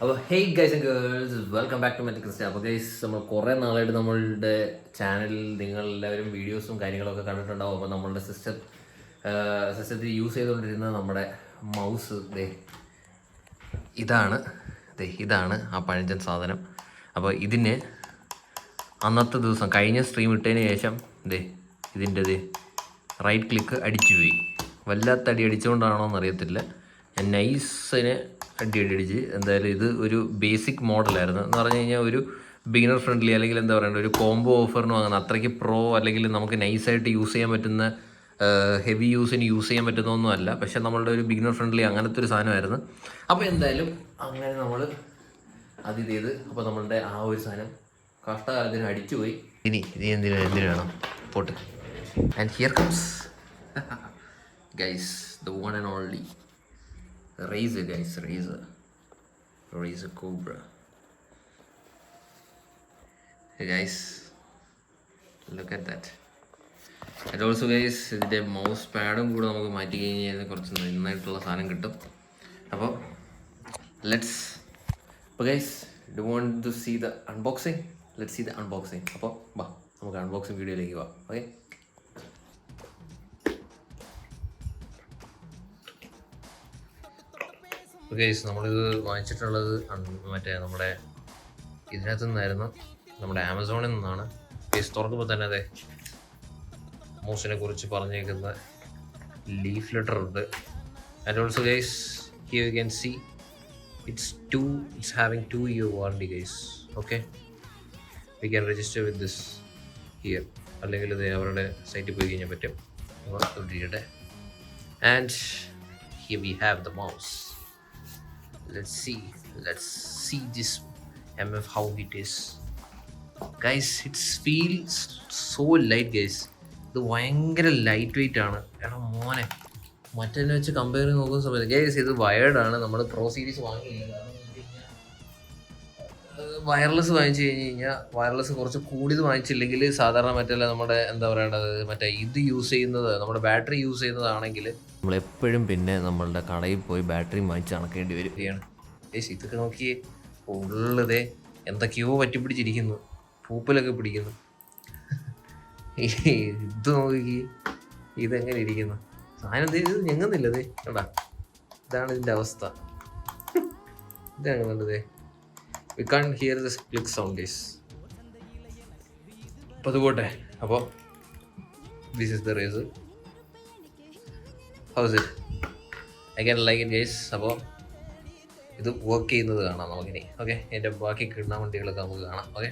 അപ്പോൾ hey guys and girls welcome back to met ക്രിസ്റ്റ അപ്പോൾ ഗൈസ് നമ്മൾ കുറേ നാളായിട്ട് നമ്മളുടെ ചാനലിൽ നിങ്ങളെല്ലാവരും വീഡിയോസും കാര്യങ്ങളൊക്കെ കണ്ടിട്ടുണ്ടാവും. അപ്പോൾ നമ്മളുടെ സിസ്റ്റം സിസ്റ്റത്തിൽ യൂസ് ചെയ്തുകൊണ്ടിരുന്ന നമ്മുടെ മൗസ് ദേ ഇതാണ്. ദേ ഇതാണ് ആ പഴഞ്ചൻ സാധനം. അപ്പോൾ ഇതിന് അന്നത്തെ ദിവസം കഴിഞ്ഞ സ്ട്രീം ഇട്ടതിന് ശേഷം ദേ ഇതിന്റെ ദേ റൈറ്റ് ക്ലിക്ക് അടിച്ചു പോയി വല്ലാത്ത അടി അടിച്ചുകൊണ്ടാണോ എന്നറിയത്തില്ല ഞാൻ നൈസിന് അടി അടി അടിച്ച് എന്തായാലും ഇത് ഒരു ബേസിക് മോഡലായിരുന്നു എന്ന് പറഞ്ഞു കഴിഞ്ഞാൽ ഒരു ബിഗിനർ ഫ്രണ്ട്ലി അല്ലെങ്കിൽ എന്താ പറയുക ഒരു കോംബോ ഓഫറിന് വാങ്ങുന്ന അത്രയ്ക്ക് പ്രോ അല്ലെങ്കിൽ നമുക്ക് നൈസായിട്ട് യൂസ് ചെയ്യാൻ പറ്റുന്ന ഹെവി യൂസിന് യൂസ് ചെയ്യാൻ പറ്റുന്നൊന്നും അല്ല. പക്ഷെ നമ്മളുടെ ഒരു ബിഗിനർ ഫ്രണ്ട്ലി അങ്ങനത്തെ ഒരു സാധനമായിരുന്നു. അപ്പോൾ എന്തായാലും അങ്ങനെ നമ്മൾ അത് ഇത് ചെയ്ത് അപ്പോൾ നമ്മളുടെ ആ ഒരു സാധനം കഷ്ടകാലത്തിന് അടിച്ചുപോയി ഇനി ഇനി എന്തിനു എന്തിനു വേണം? Pot. And here comes guys the one and only razor guys razor razor cobra guys look at that and also guys ഇതിന്റെ മൗസ് പാഡും കൂടെ നമുക്ക് മാറ്റി കഴിഞ്ഞാൽ കുറച്ച് നന്നായിട്ടുള്ള സാധനം കിട്ടും. അപ്പോൾ ലെറ്റ്സ് അപ്പോൾ guys do want to see the unboxing let see the unboxing അപ്പോൾ വാ നമുക്ക് അൺബോക്സിങ് വീഡിയോയിലേക്ക് വാ. ഓക്കെ ഗൈസ് നമ്മളിത് വാങ്ങിച്ചിട്ടുള്ളത് മറ്റേ നമ്മുടെ ഇതിനകത്ത് നിന്നായിരുന്നു. നമ്മുടെ ആമസോണിൽ നിന്നാണ്. ഗൈസ് തുറക്കുമ്പോൾ തന്നെ അതെ മൂസിനെ കുറിച്ച് പറഞ്ഞേക്കുന്ന ലീഫ് ലെറ്റർ ഉണ്ട്. And also guys here you can see it's two it's having two year warranty guys okay we can register with this here അല്ലെങ്കിൽ ഇത് അവരുടെ സൈറ്റിൽ പോയി കഴിഞ്ഞാൽ പറ്റും. And here we have the mouse let's see. Let's see this mf how it is. Guys it feels so light guys. ഇത് ഭയങ്കര light weight ആണ്. എടാ മോനെ മറ്റേ വെച്ച് കമ്പയർ ചെയ്ത് നോക്കുന്ന സമയത്ത് ഗൈസ് ഇത് വയർഡാണ് നമ്മൾ പ്രോ സീരീസ് വാങ്ങിയില്ല വയർലെസ് വാങ്ങിച്ചു കഴിഞ്ഞ് കഴിഞ്ഞാൽ വയർലെസ് കുറച്ച് കൂടിയത് വാങ്ങിച്ചില്ലെങ്കിൽ സാധാരണ മറ്റല്ല നമ്മുടെ എന്താ പറയേണ്ടത് മറ്റേ ഇത് യൂസ് ചെയ്യുന്നത് നമ്മുടെ ബാറ്ററി യൂസ് ചെയ്യുന്നതാണെങ്കിൽ നമ്മൾ എപ്പോഴും പിന്നെ നമ്മളുടെ കടയിൽ പോയി ബാറ്ററി വാങ്ങിച്ച് അണക്കേണ്ടി വരികയാണ് ഏശ് ഇതൊക്കെ നോക്കിയേ ഉള്ളതേ എന്തൊക്കെയോ പറ്റി പിടിച്ചിരിക്കുന്നു പൂപ്പലൊക്കെ പിടിക്കുന്നു. ഇത് നോക്കി. ഇതെങ്ങനെ ഇരിക്കുന്നു? സാധനം ദേ ഇത് ഞെങ്ങുന്നില്ലതേ കണ്ടാ? ഇതാണ് ഇതിന്റെ അവസ്ഥ. ഇതാണ് we can hear this click sound is അപ്പോൾ അത് പോട്ടെ. അപ്പോൾ this is the race house it I can like it guys അപ്പോൾ ഇത് വർക്ക് ചെയ്യുന്നത് കാണാം നമുക്കിനി. ഓക്കെ എന്റെ ബാക്കി കിടന്ന വണ്ടികളൊക്കെ നമുക്ക് കാണാം. ഓക്കെ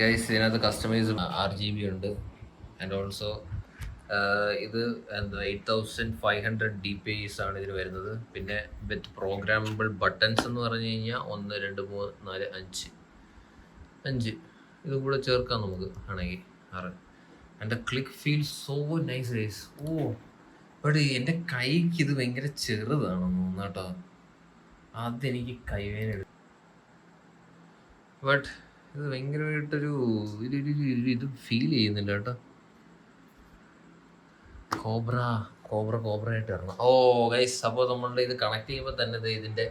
ഗൈസ് ഇതിനകത്ത് കസ്റ്റമൈസ് ആർ ജി ബി ഉണ്ട്. ആൻഡ് ഓൾസോ ഇത് എന്താ eight thousand five hundred D P Is ആണ് ഇതിന് വരുന്നത്. പിന്നെ വിത്ത് പ്രോഗ്രാമബിൾ ബട്ടൺസ് എന്ന് പറഞ്ഞു കഴിഞ്ഞാൽ ഒന്ന് രണ്ട് മൂന്ന് നാല് അഞ്ച്. അഞ്ച്. ഇത് കൂടെ ചേർക്കാം നമുക്ക് ആണെങ്കിൽ. ആറ്. എന്റെ click feel so nice guys oh but എന്റെ കൈക്ക് ഇത് ഭയങ്കര ചെറുതാണ് തോന്നുന്നു കേട്ടോ. അതെനിക്ക് കൈവേന എടുക്കും ബട്ട് ഇത് ഭയങ്കരമായിട്ടൊരു ഇത് ഫീൽ ചെയ്യുന്നില്ല കേട്ടോ. കോബ്ര കോബ്ര കോബ്ര ആയിട്ട് വരണം. ഓ ഗൈസ് അപ്പോൾ നമ്മളുടെ ഇത് കണക്ട് ചെയ്യുമ്പോൾ തന്നെ ഇതിന്റെ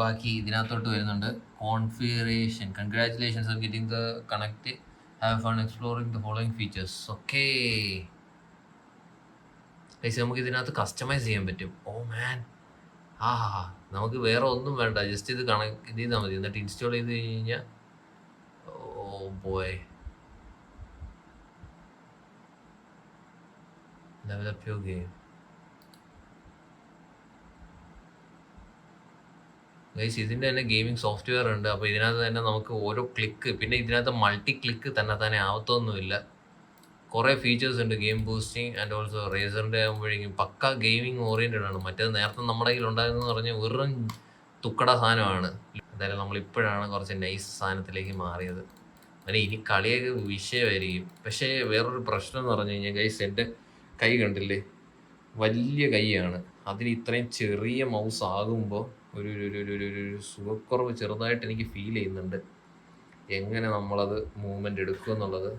ബാക്കി ഇതിനകത്തോട്ട് വരുന്നുണ്ട്. Configuration congratulations on getting the connect have fun exploring the following features okay guys നമുക്ക് ഇതിനകത്ത് കസ്റ്റമൈസ് ചെയ്യാൻ പറ്റും. ഓ മാൻ ആ നമുക്ക് വേറെ ഒന്നും വേണ്ട. ജസ്റ്റ് ഇത് കണക്ട് ചെയ്താൽ മതി. എന്നിട്ട് ഇൻസ്റ്റാൾ ചെയ്ത് കഴിഞ്ഞാൽ oh boy develop game guys ഇതിന്റെ തന്നെ ഗെയിമിംഗ് സോഫ്റ്റ്വെയർ ഉണ്ട്. അപ്പോൾ ഇതിനകത്ത് തന്നെ നമുക്ക് ഓരോ ക്ലിക്ക് പിന്നെ ഇതിനകത്ത് മൾട്ടി ക്ലിക്ക് തന്നെ തന്നെ ആവത്തൊന്നുമില്ല. കുറേ ഫീച്ചേഴ്സ് ഉണ്ട് ഗെയിം ബൂസ്റ്റിംഗ് ആൻഡ് ഓൾസോ റേസറിന്റെ ആകുമ്പോഴേക്കും പക്ക ഗെയിമിംഗ് ഓറിയന്റഡ് ആണ്. മറ്റേത് നേരത്തെ നമ്മുടെ കയ്യിൽ ഉണ്ടായിരുന്നെന്ന് പറഞ്ഞാൽ വെറും തുക്കട സാധനമാണ്. എന്തായാലും നമ്മളിപ്പോഴാണ് കുറച്ച് നൈസ് സാധനത്തിലേക്ക് മാറിയത്. അങ്ങനെ ഇനി കളിയൊക്കെ വിഷയമായിരിക്കും. പക്ഷേ വേറൊരു പ്രശ്നം എന്ന് പറഞ്ഞു കഴിഞ്ഞാൽ ഗൈസ് എന്റെ കൈ കണ്ടില്ലേ? വലിയ കൈയാണ്. അതിന് ഇത്രയും ചെറിയ മൗസ് ആകുമ്പോൾ ഒരു ഒരു ഒരു ഒരു ഒരു സുഖക്കുറവ് ചെറുതായിട്ട് എനിക്ക് ഫീൽ ചെയ്യുന്നുണ്ട്. എങ്ങനെ നമ്മളത് മൂവ്മെന്റ് എടുക്കും എന്നുള്ളത്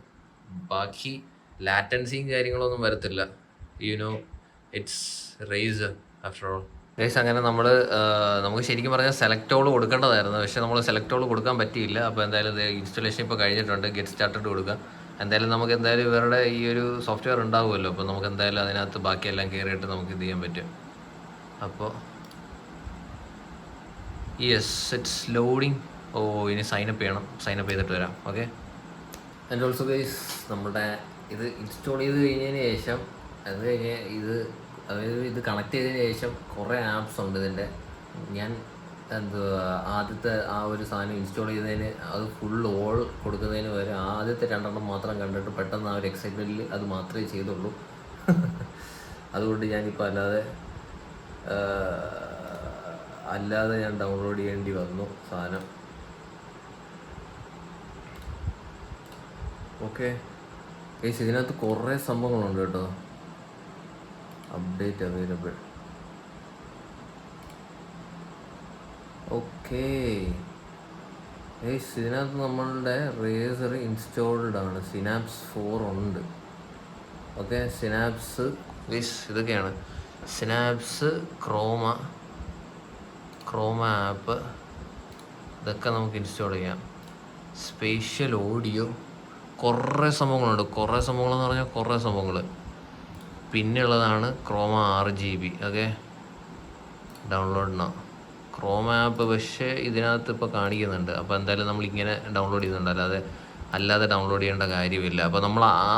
ബാക്കി ലാറ്റൻസിയും കാര്യങ്ങളൊന്നും വരത്തില്ല. You know it's race after all guys അങ്ങനെ നമ്മൾ നമുക്ക് ശരിക്കും പറഞ്ഞാൽ സെലക്ടോൾ ഓൾ കൊടുക്കേണ്ടതായിരുന്നു. പക്ഷേ നമ്മൾ സെലക്ടോൾ ഓൾ കൊടുക്കാൻ പറ്റിയില്ല. അപ്പോൾ എന്തായാലും ഇൻസ്റ്റലേഷൻ ഇപ്പോൾ കഴിഞ്ഞിട്ടുണ്ട്. ഗെറ്റ് സ്റ്റാർട്ടഡ് കൊടുക്കുക എന്തായാലും നമുക്ക് എന്തായാലും ഇവരുടെ ഈ ഒരു സോഫ്റ്റ്വെയർ ഉണ്ടാവുമല്ലോ. അപ്പോൾ നമുക്ക് എന്തായാലും അതിനകത്ത് ബാക്കിയെല്ലാം കയറിയിട്ട് നമുക്ക് ഇത് ചെയ്യാൻ പറ്റും. അപ്പോൾ യെസ് ഇറ്റ്സ് ലോഡിങ് ഓ ഇനി സൈനപ്പ് ചെയ്യണം. സൈനപ്പ് ചെയ്തിട്ട് വരാം. ഓക്കെ ആൻഡ് ഓൾസോ ഗൈസ് നമ്മുടെ ഇത് ഇൻസ്റ്റാൾ ചെയ്ത് കഴിഞ്ഞതിന് ശേഷം അത് കഴിഞ്ഞ് ഇത് അതായത് ഇത് കണക്ട് ചെയ്തതിന് ശേഷം കുറേ ആപ്സ് ഉണ്ട് ഇതിന്റെ ഞാൻ എന്തുവാ ആദ്യത്തെ ആ ഒരു സാധനം ഇൻസ്റ്റാൾ ചെയ്തതിന് അത് ഫുൾ ഓൾ കൊടുക്കുന്നതിന് വരെ ആദ്യത്തെ രണ്ടെണ്ണം മാത്രം കണ്ടിട്ട് പെട്ടെന്ന് ആ ഒരു എക്സൈറ്റ്മെന്റിൽ അത് മാത്രമേ ചെയ്തുള്ളൂ. അതുകൊണ്ട് ഞാനിപ്പോൾ അല്ലാതെ അല്ലാതെ ഞാൻ ഡൗൺലോഡ് ചെയ്യേണ്ടി വന്നു സാധനം. ഓക്കെ ഏസ് ഇതിനകത്ത് കുറേ സംഭവങ്ങളുണ്ട് കേട്ടോ. അപ്ഡേറ്റ് അവൈലബിൾ ഓക്കെ ഏസ് ഇതിനകത്ത് നമ്മളുടെ റേസർ ഇൻസ്റ്റാൾഡ് ആണ്. സിനാപ്സ് ഫോർ ഉണ്ട്. ഓക്കെ സിനാപ്സ് വിസ് ഇതൊക്കെയാണ്. സിനാപ്സ് ക്രോമ ക്രോമ ആപ്പ് ഇതൊക്കെ നമുക്ക് ഇൻസ്റ്റാൾ ചെയ്യാം. സ്പേഷ്യൽ ഓഡിയോ കുറേ സംഭവങ്ങളുണ്ട്. കുറേ സംഭവങ്ങളെന്ന് പറഞ്ഞാൽ കുറേ സംഭവങ്ങൾ പിന്നെ ഉള്ളതാണ് ക്രോമ ആറ് ജി ബി ഓക്കെ ഡൗൺലോഡിനോ ക്രോമ ആപ്പ് പക്ഷേ ഇതിനകത്ത് ഇപ്പോൾ കാണിക്കുന്നുണ്ട്. അപ്പോൾ എന്തായാലും നമ്മൾ ഇങ്ങനെ ഡൗൺലോഡ് ചെയ്യുന്നുണ്ട്. അല്ലാതെ അല്ലാതെ ഡൗൺലോഡ് ചെയ്യേണ്ട കാര്യമില്ല. അപ്പോൾ നമ്മൾ ആ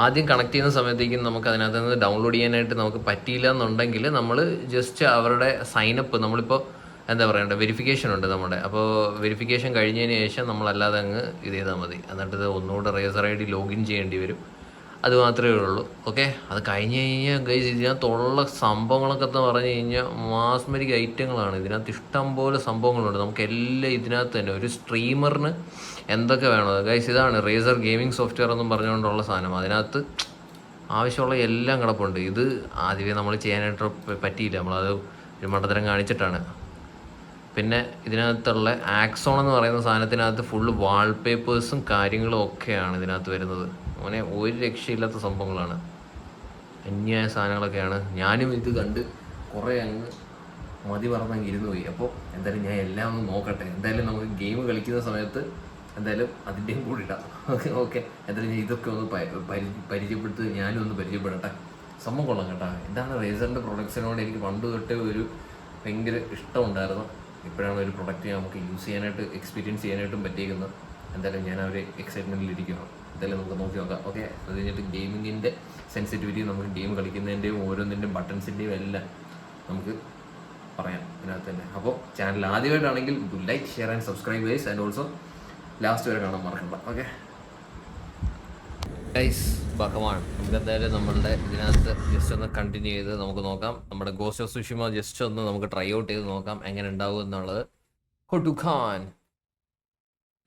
ആദ്യം കണക്ട് ചെയ്യുന്ന സമയത്തേക്കും നമുക്ക് അതിനകത്ത് നിന്ന് ഡൗൺലോഡ് ചെയ്യാനായിട്ട് നമുക്ക് പറ്റിയില്ല എന്നുണ്ടെങ്കിൽ നമ്മൾ ജസ്റ്റ് അവരുടെ സൈനപ്പ് നമ്മളിപ്പോൾ എന്താ പറയണ്ടേ വെരിഫിക്കേഷൻ ഉണ്ട് നമ്മുടെ. അപ്പോൾ വെരിഫിക്കേഷൻ കഴിഞ്ഞതിന് ശേഷം നമ്മളല്ലാതെ അങ്ങ് ഇത് ചെയ്താൽ മതി. എന്നിട്ട് ഇത് ഒന്നുകൂടെ റേസർ ഐ ഡി ലോഗിൻ ചെയ്യേണ്ടി വരും. അത് മാത്രമേ ഉള്ളൂ. ഓക്കെ അത് കഴിഞ്ഞ് കഴിഞ്ഞാൽ ഗൈസ് ഇതിനകത്തുള്ള സംഭവങ്ങളൊക്കെ എന്ന് പറഞ്ഞു കഴിഞ്ഞാൽ മാസ്മരിക ഐറ്റങ്ങളാണ് ഇതിനകത്ത് ഇഷ്ടം പോലെ സംഭവങ്ങളുണ്ട്. നമുക്ക് എല്ലാം ഇതിനകത്ത് തന്നെ. ഒരു സ്ട്രീമറിന് എന്തൊക്കെ വേണം? ഗൈസ് ഇതാണ് റേസർ ഗെയിമിംഗ് സോഫ്റ്റ്വെയർ എന്നും പറഞ്ഞുകൊണ്ടുള്ള സാധനം. അതിനകത്ത് ആവശ്യമുള്ള എല്ലാം കിടപ്പുണ്ട്. ഇത് ആദ്യമേ നമ്മൾ ചെയ്യാനായിട്ട് പറ്റിയില്ല. നമ്മളത് ഒരു മണ്ടത്തരം കാണിച്ചിട്ടാണ്. പിന്നെ ഇതിനകത്തുള്ള ആക്സോൺ എന്ന് പറയുന്ന സാധനത്തിനകത്ത് ഫുള്ള് വാൾപേപ്പേഴ്സും കാര്യങ്ങളും ഒക്കെയാണ് ഇതിനകത്ത് വരുന്നത്. അങ്ങനെ ഒരു രക്ഷയില്ലാത്ത സംഭവങ്ങളാണ്. അന്യായ സാധനങ്ങളൊക്കെയാണ്. ഞാനും ഇത് കണ്ട് കുറേ അങ്ങ് മതി പറഞ്ഞങ്ങ് ഇരുന്ന് പോയി. അപ്പോൾ എന്തായാലും ഞാൻ എല്ലാം ഒന്ന് നോക്കട്ടെ. എന്തായാലും നമുക്ക് ഗെയിം കളിക്കുന്ന സമയത്ത് എന്തായാലും അതിന്റെയും കൂടി ഇടാം. Okay okay. എന്തായാലും ഞാൻ ഇതൊക്കെ ഒന്ന് പരിചയപ്പെടുത്ത് ഞാനും ഒന്ന് പരിചയപ്പെടട്ടെ. സംഭവം കൊള്ളാം കേട്ടോ. എന്താണ് റേസറിന്റെ പ്രൊഡക്ട്സിനോട് എനിക്ക് പണ്ട് തൊട്ടേ ഒരു ഭയങ്കര ഇഷ്ടമുണ്ടായിരുന്നു. ഇപ്പോഴാണ് ഒരു പ്രൊഡക്റ്റ് നമുക്ക് യൂസ് ചെയ്യാനായിട്ട് എക്സ്പീരിയൻസ് ചെയ്യാനായിട്ടും പറ്റിയിരിക്കുന്നത് എന്തായാലും ഞാൻ ആ എക്സൈറ്റ്മെന്റിൽ ഇരിക്കുകയാണ്. എന്തായാലും നമുക്ക് നോക്കി നോക്കാം. ഓക്കെ അത് കഴിഞ്ഞിട്ട് ഗെയിമിങ്ങിന്റെ സെൻസിറ്റിവിറ്റി നമുക്ക് ഗെയിം കളിക്കുന്നതിന്റെയും ഓരോന്നിന്റെയും ബട്ടൺസിന്റെയും എല്ലാം നമുക്ക് പറയാം. ഇതിനകത്ത് തന്നെ. അപ്പോൾ channel ആദ്യമായിട്ടാണെങ്കിൽ like share and subscribe guys and also last വരെ കാണാൻ മറക്കണ്ട. ഓക്കെ ഗൈസ് ബക്കമാണ് നമുക്ക് എന്തായാലും നമ്മളുടെ ഇതിനകത്ത് ജസ്റ്റ് ഒന്ന് കണ്ടിന്യൂ ചെയ്ത് നമുക്ക് നോക്കാം. നമ്മുടെ ഗോസ്റ്റ് ഓഫ് സുഷിമ ജസ്റ്റ് ഒന്ന് നമുക്ക് ട്രൈ ഔട്ട് ചെയ്ത് നോക്കാം. എങ്ങനെ ഉണ്ടാവും എന്നുള്ളത്. ഹൊട്ടുഖാൻ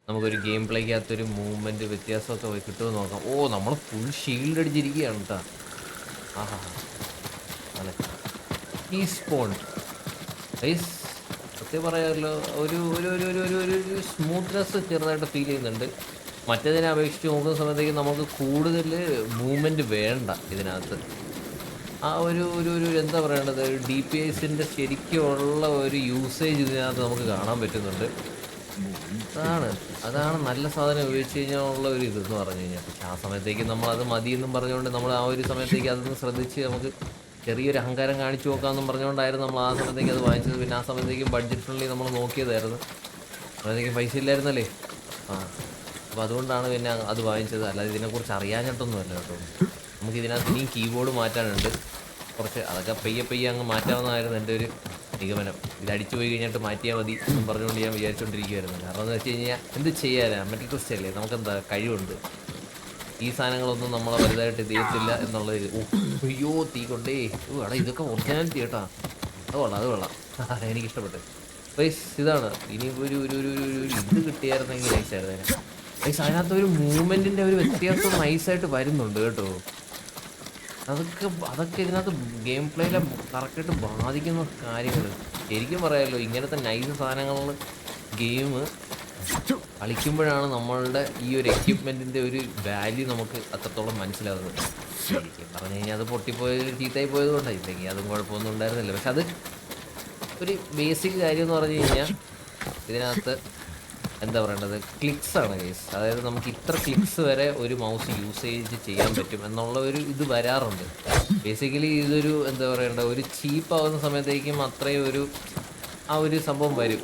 നമുക്കൊരു ഗെയിം പ്ലേക്കകത്തൊരു മൂവ്മെന്റ് വ്യത്യാസമൊക്കെ പോയി കിട്ടുമെന്ന് നോക്കാം. ഓ നമ്മൾ ഫുൾ ഷീൽഡ് അടിച്ചിരിക്കുകയാണ് കേട്ടോ ആഹാ. ഈ സ്പോൺ സത്യം പറയാമല്ലോ ഒരു ഒരു ഒരു ഒരു ഒരു സ്മൂത്ത്നെസ് ചെറുതായിട്ട് ഫീൽ ചെയ്യുന്നുണ്ട്. മറ്റേതിനെ അപേക്ഷിച്ച് നോക്കുന്ന സമയത്തേക്ക് നമുക്ക് കൂടുതൽ മൂവ്മെന്റ് വേണ്ട ഇതിനകത്ത്. ആ ഒരു ഒരു ഒരു എന്താ പറയേണ്ടത്? ഡി പി എസിന്റെ ശരിക്കുള്ള ഒരു യൂസേജ് ഇതിനകത്ത് നമുക്ക് കാണാൻ പറ്റുന്നുണ്ട്. അതാണ്. അതാണ് നല്ല സാധനം ഉപയോഗിച്ച് കഴിഞ്ഞാൽ ഉള്ള ഒരു ഇതെന്ന് പറഞ്ഞു കഴിഞ്ഞാൽ. പക്ഷെ ആ സമയത്തേക്ക് നമ്മൾ അത് മതിയെന്നും പറഞ്ഞുകൊണ്ട് നമ്മൾ ആ ഒരു സമയത്തേക്ക് അതൊന്ന് ശ്രദ്ധിച്ച് നമുക്ക് ചെറിയൊരു അഹങ്കാരം കാണിച്ചു നോക്കാമെന്നും പറഞ്ഞുകൊണ്ടായിരുന്നു നമ്മൾ ആ സമയത്തേക്ക് അത് വാങ്ങിച്ചത്. പിന്നെ ആ സമയത്തേക്കും ബഡ്ജറ്റ് ഫ്രണ്ട്ലി നമ്മൾ നോക്കിയതായിരുന്നു. അപ്പോഴത്തേക്കും പൈസ ഇല്ലായിരുന്നല്ലേ? ആ. അപ്പോൾ അതുകൊണ്ടാണ് പിന്നെ അത് വാങ്ങിച്ചത്. അല്ലാതെ ഇതിനെക്കുറിച്ച് അറിയാഞ്ഞിട്ടൊന്നുമല്ല കേട്ടോ. നമുക്ക് ഇതിനകത്ത് ഇനിയും കീബോർഡ് മാറ്റാനുണ്ട്. കുറച്ച് അതൊക്കെ പെയ്യെ പയ്യെ അങ്ങ് മാറ്റാവുന്നതായിരുന്നു എന്റെ ഒരു നിഗമനം. ഇത് അടിച്ചു പോയി കഴിഞ്ഞിട്ട് മാറ്റിയാൽ മതി എന്ന് പറഞ്ഞുകൊണ്ട് ഞാൻ വിചാരിച്ചുകൊണ്ടിരിക്കുകയായിരുന്നു കാരണം എന്ന് വെച്ച് കഴിഞ്ഞാൽ എന്ത് ചെയ്യാനാ? മെറ്റൽ ക്രിസ്റ്റൽ അല്ലേ? നമുക്കെന്താ കഴിവുണ്ട്? ഈ സാധനങ്ങളൊന്നും നമ്മളെ വലുതായിട്ട് തീയത്തില്ല എന്നുള്ള ഇത്. അയ്യോ തീ കൊണ്ടേ. ഓ എടാ ഇതൊക്കെ ഒറിജിനാലിറ്റി കേട്ടാ. അത് കൊള്ളാം അത് കൊള്ളാം. എനിക്കിഷ്ടപ്പെട്ടു. പൈസ് ഇതാണ്. ഇനി ഒരു ഒരു ഒരു ഇത് കിട്ടിയായിരുന്നെങ്കിൽ നൈസായിരുന്നു അതിനകത്ത് ഒരു മൂവ്മെന്റിന്റെ ഒരു വ്യത്യാസം നൈസായിട്ട് വരുന്നുണ്ട് കേട്ടോ. അതൊക്കെ അതൊക്കെ ഇതിനകത്ത് ഗെയിം പ്ലേയിലെ കറക്റ്റായിട്ട് ബാധിക്കുന്ന കാര്യങ്ങൾ ശരിക്കും പറയാമല്ലോ ഇങ്ങനത്തെ നൈസ് സാധനങ്ങളിൽ ഗെയിം കളിക്കുമ്പോഴാണ് നമ്മളുടെ ഈ ഒരു എക്യുപ്മെന്റിന്റെ ഒരു വാല്യൂ നമുക്ക് അത്രത്തോളം മനസ്സിലാവുന്നത്. ശരിക്കും പറഞ്ഞു കഴിഞ്ഞാൽ അത് പൊട്ടിപ്പോയത് ചീത്തയായി പോയത് കൊണ്ടാണ് ഇല്ലെങ്കിൽ അതും കുഴപ്പമൊന്നും ഉണ്ടായിരുന്നില്ല. പക്ഷെ അത് ഒരു ബേസിക് കാര്യം എന്ന് പറഞ്ഞു കഴിഞ്ഞാൽ ഇതിനകത്ത് എന്താ പറയേണ്ടത്? ക്ലിക്സ് ആണ് കേസ് അതായത് നമുക്ക് ഇത്ര ക്ലിക്സ് വരെ ഒരു മൗസ് യൂസേജ് ചെയ്യാൻ പറ്റും എന്നുള്ള ഒരു ഇത് വരാറുണ്ട്. ബേസിക്കലി ഇതൊരു എന്താ പറയേണ്ട ഒരു ചീപ്പ് ആവുന്ന സമയത്തേക്കും അത്രയും ഒരു ആ ഒരു സംഭവം വരും.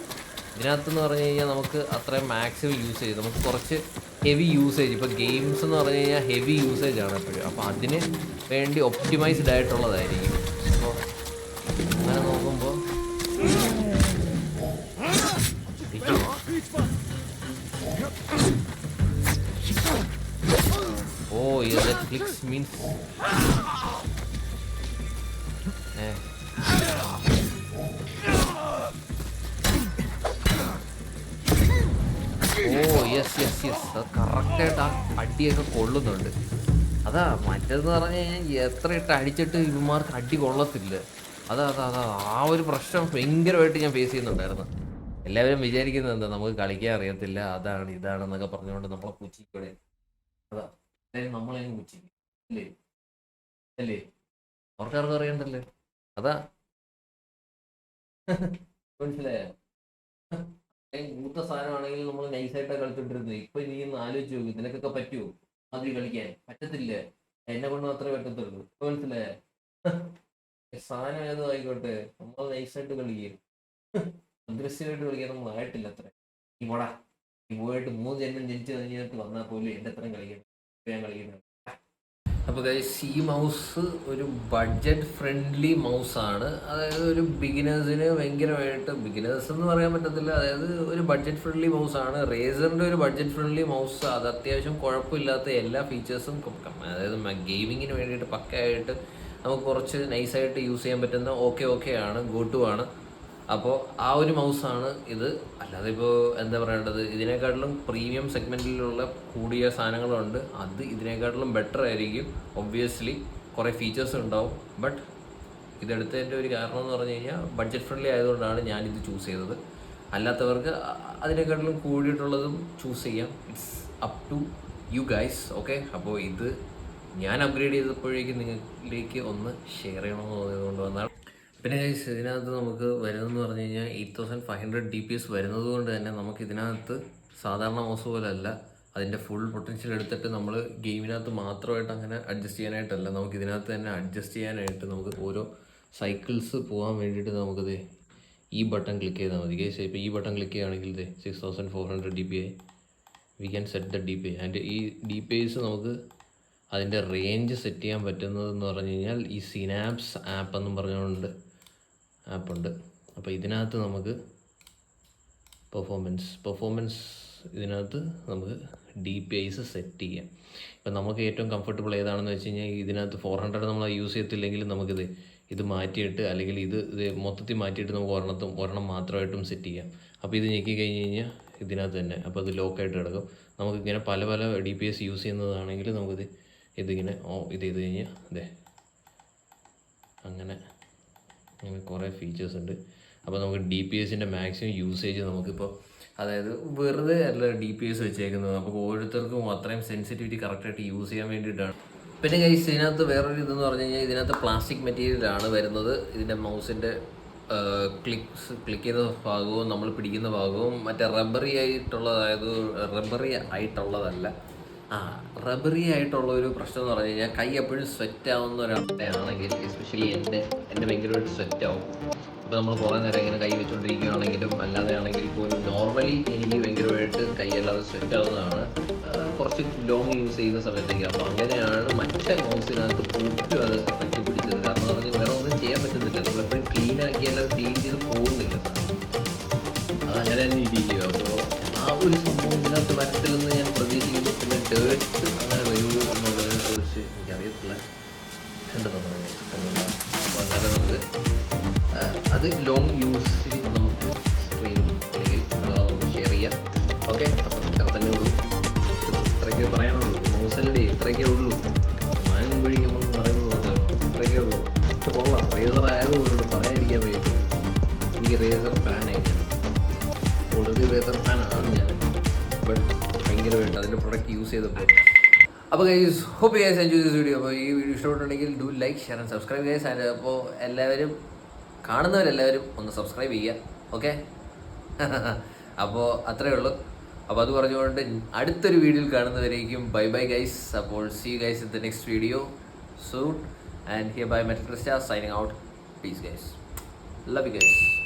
ഇതിനകത്തെന്ന് പറഞ്ഞു കഴിഞ്ഞാൽ നമുക്ക് അത്രയും മാക്സിമം യൂസ് ചെയ്യും നമുക്ക് കുറച്ച് ഹെവി യൂസേജ് ഇപ്പോൾ ഗെയിംസ് എന്ന് പറഞ്ഞു കഴിഞ്ഞാൽ ഹെവി യൂസേജ് ആണ് എപ്പോഴും. അപ്പോൾ അതിന് വേണ്ടി ഒപ്റ്റിമൈസ്ഡ് ആയിട്ടുള്ളതായിരിക്കും. അപ്പോൾ അങ്ങനെ നോക്കുമ്പോൾ ഓ ക്ലിക്സ് മീൻസ് ഏ ഓ യെസ് യെസ് യെസ് അത് കറക്റ്റായിട്ട് ആ അടിയൊക്കെ കൊള്ളുന്നുണ്ട്. അതാ മറ്റേതെന്ന് പറഞ്ഞു കഴിഞ്ഞാൽ എത്ര ഇട്ട് അടിച്ചിട്ട് ഇവന്മാർക്ക് അടി കൊള്ളത്തില്ല. അതാ അതാ അതാ ആ ഒരു പ്രശ്നം ഭയങ്കരമായിട്ട് ഞാൻ ഫേസ് ചെയ്യുന്നുണ്ടായിരുന്നു. എല്ലാവരും വിചാരിക്കുന്നത് എന്താ നമുക്ക് കളിക്കാൻ അറിയത്തില്ല അതാണ് ഇതാണെന്നൊക്കെ പറഞ്ഞുകൊണ്ട് നമ്മളെ പുച്ചിക്കൂടെ അതാ. നമ്മളെ പുച്ചിക്ക് അല്ലേ? അല്ലേ? അവർക്കാർക്കും അറിയണ്ടല്ലേ. അതാ. മനസ്സിലായോ? മൂത്ത സാധനമാണെങ്കിൽ നമ്മൾ നൈസായിട്ടാണ് കളിച്ചോണ്ടിരുന്നത് ഇപ്പൊ നീ ഒന്ന് ആലോചിച്ച് നോക്കി നിനക്കൊക്കെ പറ്റുമോ അതിൽ കളിക്കാൻ. പറ്റത്തില്ല. എന്നെ കൊണ്ട് മാത്രമേ പറ്റത്തുള്ളൂ. ഇപ്പൊ മനസ്സിലായേ? സാധനം ഏതോ ആയിക്കോട്ടെ. നമ്മൾ നൈസായിട്ട് കളിക്കും. അഗ്രസീവായിട്ട് കളിക്കാൻ നമ്മൾ ആയിട്ടില്ല അത്ര. നീ പോടാ. നീ പോയിട്ട് മൂന്ന് ജന്മം ജനിച്ചു കഴിഞ്ഞിട്ട് വന്നാൽ പോലും എന്റെ അത്രയും കളിക്കണം അപ്പോൾ ഗൈസ് ഈ മൗസ് ഒരു ബഡ്ജറ്റ് ഫ്രണ്ട്ലി മൗസ് ആണ്. അതായത് ഒരു ബിഗിനേഴ്സിന് ഭയങ്കരമായിട്ട് ബിഗിനേഴ്സ് എന്ന് പറയാൻ പറ്റത്തില്ല. അതായത് ഒരു ബഡ്ജറ്റ് ഫ്രണ്ട്ലി മൗസ് ആണ്. റേസറിന്റെ ഒരു ബഡ്ജറ്റ് ഫ്രണ്ട്ലി മൗസ് അത് അത്യാവശ്യം കുഴപ്പമില്ലാത്ത എല്ലാ ഫീച്ചേഴ്സും അതായത് ഗെയിമിങ്ങിന് വേണ്ടിയിട്ട് പക്കയായിട്ട് നമുക്ക് കുറച്ച് നൈസായിട്ട് യൂസ് ചെയ്യാൻ പറ്റുന്ന ഓക്കെ ഓക്കെ ആണ് ഗോ ടു ആണ്. അപ്പോൾ ആ ഒരു മൗസാണ് ഇത്. അല്ലാതെ ഇപ്പോൾ എന്താ പറയേണ്ടത്? ഇതിനേക്കാട്ടിലും പ്രീമിയം സെഗ്മെന്റിലുള്ള കൂടിയ സാധനങ്ങളുണ്ട്. അത് ഇതിനേക്കാട്ടിലും ബെറ്റർ ആയിരിക്കും. ഒബ്വിയസ്ലി കുറേ ഫീച്ചേഴ്സ് ഉണ്ടാവും. ബട്ട് ഇതെടുത്തതിന്റെ ഒരു കാരണം എന്ന് പറഞ്ഞു കഴിഞ്ഞാൽ ബഡ്ജറ്റ് ഫ്രണ്ട്ലി ആയതുകൊണ്ടാണ് ഞാനിത് ചൂസ് ചെയ്തത്. അല്ലാത്തവർക്ക് അതിനേക്കാട്ടിലും കൂടിയിട്ടുള്ളതും ചൂസ് ചെയ്യാം. It's up to you guys okay അപ്പോൾ ഇത് ഞാൻ അപ്ഗ്രേഡ് ചെയ്തപ്പോഴേക്കും നിങ്ങളിലേക്ക് ഒന്ന് ഷെയർ ചെയ്യണമെന്ന് തോന്നിയത് കൊണ്ട് വന്നാൽ പിന്നെ ഇതിനകത്ത് നമുക്ക് വരുന്നതെന്ന് പറഞ്ഞു കഴിഞ്ഞാൽ eight thousand five hundred D P S വരുന്നത് കൊണ്ട് തന്നെ നമുക്ക് ഇതിനകത്ത് സാധാരണ മൗസ് പോലല്ല അതിന്റെ ഫുൾ പൊട്ടൻഷ്യൽ എടുത്തിട്ട് നമ്മൾ ഗെയിമിനകത്ത് മാത്രമായിട്ട് അങ്ങനെ അഡ്ജസ്റ്റ് ചെയ്യാനായിട്ടല്ല. നമുക്ക് ഇതിനകത്ത് തന്നെ അഡ്ജസ്റ്റ് ചെയ്യാനായിട്ട് നമുക്ക് ഓരോ സൈക്കിൾസ് പോകാൻ വേണ്ടിയിട്ട് നമുക്കിത് ഈ ബട്ടൺ ക്ലിക്ക് ചെയ്താൽ മതി. കേസ് ഇപ്പോൾ ഈ ബട്ടൺ ക്ലിക്ക് ചെയ്യുകയാണെങ്കിൽ ഇത് six thousand four hundred D P I we can set the D P I and ഈ ഡി പി ഐസ് നമുക്ക് അതിന്റെ റേഞ്ച് സെറ്റ് ചെയ്യാൻ പറ്റുന്നതെന്ന് പറഞ്ഞു കഴിഞ്ഞാൽ ഈ സിനാപ്സ് ആപ്പ് എന്നും പറഞ്ഞുകൊണ്ട് ആപ്പുണ്ട് അപ്പോൾ ഇതിനകത്ത് നമുക്ക് പെർഫോമൻസ് പെർഫോമൻസ് ഇതിനകത്ത് നമുക്ക് ഡി പി ഐസ് സെറ്റ് ചെയ്യാം. ഇപ്പം നമുക്ക് ഏറ്റവും കംഫർട്ടബിൾ ഏതാണെന്ന് വെച്ച് കഴിഞ്ഞാൽ ഇതിനകത്ത് ഫോർ ഹൺഡ്രഡ് നമ്മൾ യൂസ് ചെയ്യത്തില്ലെങ്കിൽ നമുക്കിത് ഇത് മാറ്റിയിട്ട് അല്ലെങ്കിൽ ഇത് ഇത് മൊത്തത്തിൽ മാറ്റിയിട്ട് നമുക്ക് ഒരെണ്ണത്തും ഒരെണ്ണം മാത്രമായിട്ടും സെറ്റ് ചെയ്യാം. അപ്പോൾ ഇത് ഞെക്കി കഴിഞ്ഞ് കഴിഞ്ഞാൽ ഇതിനകത്ത് തന്നെ. അപ്പോൾ അത് ലോക്ക് ആയിട്ട് കിടക്കും. നമുക്ക് ഇങ്ങനെ പല പല ഡി പി എസ് യൂസ് ചെയ്യുന്നതാണെങ്കിൽ നമുക്കിത് ഇതിങ്ങനെ ഓ ഇത് ചെയ്ത് കഴിഞ്ഞാൽ അതെ അങ്ങനെ അങ്ങനെ കുറേ ഫീച്ചേഴ്സ് ഉണ്ട്. അപ്പോൾ നമുക്ക് ഡി പി എസിന്റെ മാക്സിമം യൂസേജ് നമുക്കിപ്പോൾ അതായത് വെറുതെ അല്ല ഡി പി എസ് വെച്ചേക്കുന്നത്. നമുക്ക് ഓരോരുത്തർക്കും അത്രയും സെൻസിറ്റിവിറ്റി കറക്റ്റായിട്ട് യൂസ് ചെയ്യാൻ വേണ്ടിയിട്ടാണ്. പിന്നെ ഗൈസ് ഇതിനകത്ത് വേറൊരു ഇതെന്ന് പറഞ്ഞു കഴിഞ്ഞാൽ ഇതിനകത്ത് പ്ലാസ്റ്റിക് മെറ്റീരിയലാണ് വരുന്നത്. ഇതിന്റെ മൗസിന്റെ ക്ലിക്സ് ക്ലിക്ക് ചെയ്ത ഭാഗവും നമ്മൾ പിടിക്കുന്ന ഭാഗവും മറ്റേ റബ്ബറി ആയിട്ടുള്ളതായത് റബ്ബറി ആയിട്ടുള്ളതല്ല. ആ റബറി ആയിട്ടുള്ള ഒരു പ്രശ്നം എന്ന് പറഞ്ഞു കഴിഞ്ഞാൽ കൈ എപ്പോഴും സ്വെറ്റ് ആവുന്ന ഒരവസ്ഥയാണെങ്കിൽ എസ്പെഷ്യലി എന്റെ എന്റെ ഭയങ്കരമായിട്ട് സ്വെറ്റ് ആവും. ഇപ്പോൾ നമ്മൾ കുറേ നേരം ഇങ്ങനെ കൈ വെച്ചുകൊണ്ടിരിക്കുകയാണെങ്കിലും അല്ലാതെ ആണെങ്കിൽ പോലും നോർമലി എനിക്ക് ഭയങ്കരമായിട്ട് കൈ അല്ലാതെ സ്വെറ്റ് ആവുന്നതാണ്. കുറച്ച് ലോങ് യൂസ് ചെയ്യുന്ന സമയത്തേക്ക് അപ്പോൾ അങ്ങനെയാണ് മറ്റേ ഹൗസിനകത്ത് പൂട്ടും അത് പറ്റി പിടിച്ചത് കാരണം പറഞ്ഞാൽ വേറെ ഒന്നും ചെയ്യാൻ പറ്റുന്നില്ല. നമ്മളെപ്പോഴും ക്ലീൻ ആക്കിയാലും ക്ലീൻ ചെയ്ത് പോകുന്നില്ല. അങ്ങനെ തന്നെ ഇരിക്കുക. അപ്പോൾ ആ ഒരു വരത്തില്ലെന്ന് ഞാൻ പ്രതീക്ഷിക്കുന്നു. പിന്നെ ഡേർട്ട് അങ്ങനെ വരുമോ എന്നുള്ളതിനെ കുറിച്ച് എനിക്കറിയത്തില്ല അപ്പോൾ അങ്ങനെ നമുക്ക് അത് ലോങ് യൂസ് നമുക്ക് സ്ട്രീം അല്ലെങ്കിൽ ഷെയർ ചെയ്യാം. ഓക്കെ അപ്പം തന്നെ ഉള്ളൂ. ഇത്രയൊക്കെ പറയാനുള്ളൂ. മൗസലിന്റെ ഇത്രയൊക്കെ ഉള്ളൂ. ഞാൻ വഴി പറയുന്നത് ഇത്രയൊക്കെ ഉള്ളൂ. കൊള്ളാം റേസർ ആയതുകൊണ്ട് പറയാതിരിക്കാൻ വേണ്ടി എനിക്ക് റേസർ ഫാനായിരുന്നു ഓൾറെഡി റേസർ ഫാനാണ് ഞാൻ. ബട്ട് ഭയങ്കരമായിട്ട് അതിന്റെ പ്രൊഡക്റ്റ് യൂസ് ചെയ്തപ്പോൾ അപ്പോൾ guys hope guys enjoy this video അപ്പോൾ ഈ video ഇഷ്ടപ്പെട്ടുണ്ടെങ്കിൽ do like share and subscribe guys and അപ്പോൾ എല്ലാവരും കാണുന്നവരെല്ലാവരും ഒന്ന് സബ്സ്ക്രൈബ് ചെയ്യുക. ഓക്കെ അപ്പോൾ അത്രയേ ഉള്ളൂ. അപ്പോൾ അത് പറഞ്ഞുകൊണ്ട് അടുത്തൊരു വീഡിയോയിൽ കാണുന്നവരേക്കും ബൈ ബൈ ഗൈസ് അപ്പോൾ see guys in the next video soon and here bye metal Christa signing out please guys love you guys